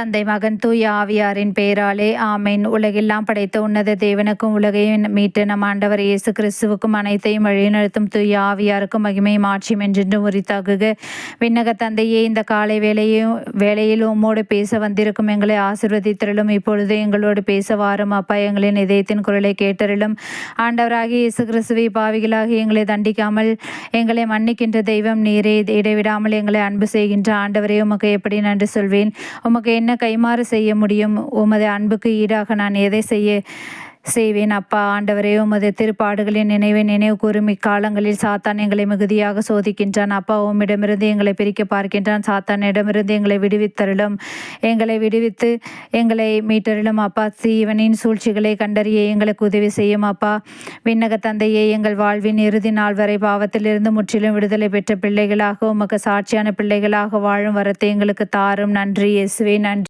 தந்தை மகன் தூய ஆவியாரின் பெயராலே ஆமேன். உலகெல்லாம் படைத்த உன்னத தேவனுக்கும் உலகையும் மீட்டு நம் ஆண்டவர் இயேசு கிறிஸ்துவுக்கும் அனைத்தையும் வழிநடத்தும் தூய ஆவியாருக்கும் மகிமையும் ஆட்சியும் என்றென்றும் உரித்தாகுக. விண்ணக தந்தையே இந்த காலை வேலையும் வேலையில் உம்மோடு பேச வந்திருக்கும் எங்களை ஆசிர்வதித்திரலும் இப்பொழுது எங்களோடு பேச வாரும் அப்பா எங்களின் இதயத்தின் குரலை கேட்டறிலும் ஆண்டவராகி இயேசு கிறிஸ்துவை பாவிகளாகி எங்களை தண்டிக்காமல் எங்களை மன்னிக்கின்ற தெய்வம் நீரே. இடைவிடாமல் எங்களை அன்பு செய்கின்ற ஆண்டவரே உமக்கு எப்படி நன்றி சொல்வேன்? உமக்கு என்ன கைமாறு செய்ய முடியும்? உமது அன்புக்கு ஈடாக நான் எதை செய்ய செய்வேன். அப்பா ஆண்டவரே உமது திருப்பாடுகளின் நினைவை நினைவு கூறும் இக்காலங்களில் சாத்தான் எங்களை மிகுதியாக சோதிக்கின்றான். அப்பா உம்மிடமிருந்து எங்களை பிரிக்க பார்க்கின்றான். சாத்தானிடமிருந்து எங்களை விடுவித்தருளும். எங்களை விடுவித்து எங்களை மீட்டருளும். அப்பா சீவனின் சூழ்ச்சிகளை கண்டறிய எங்களுக்கு உதவி செய்யும். அப்பா விண்ணக தந்தையே எங்கள் வாழ்வின் இறுதி நாள் வரை பாவத்திலிருந்து முற்றிலும் விடுதலை பெற்ற பிள்ளைகளாக உமக்கு சாட்சியான பிள்ளைகளாக வாழும் வரத்தை எங்களுக்கு தாரும். நன்றி. இயேசுவே நன்றி.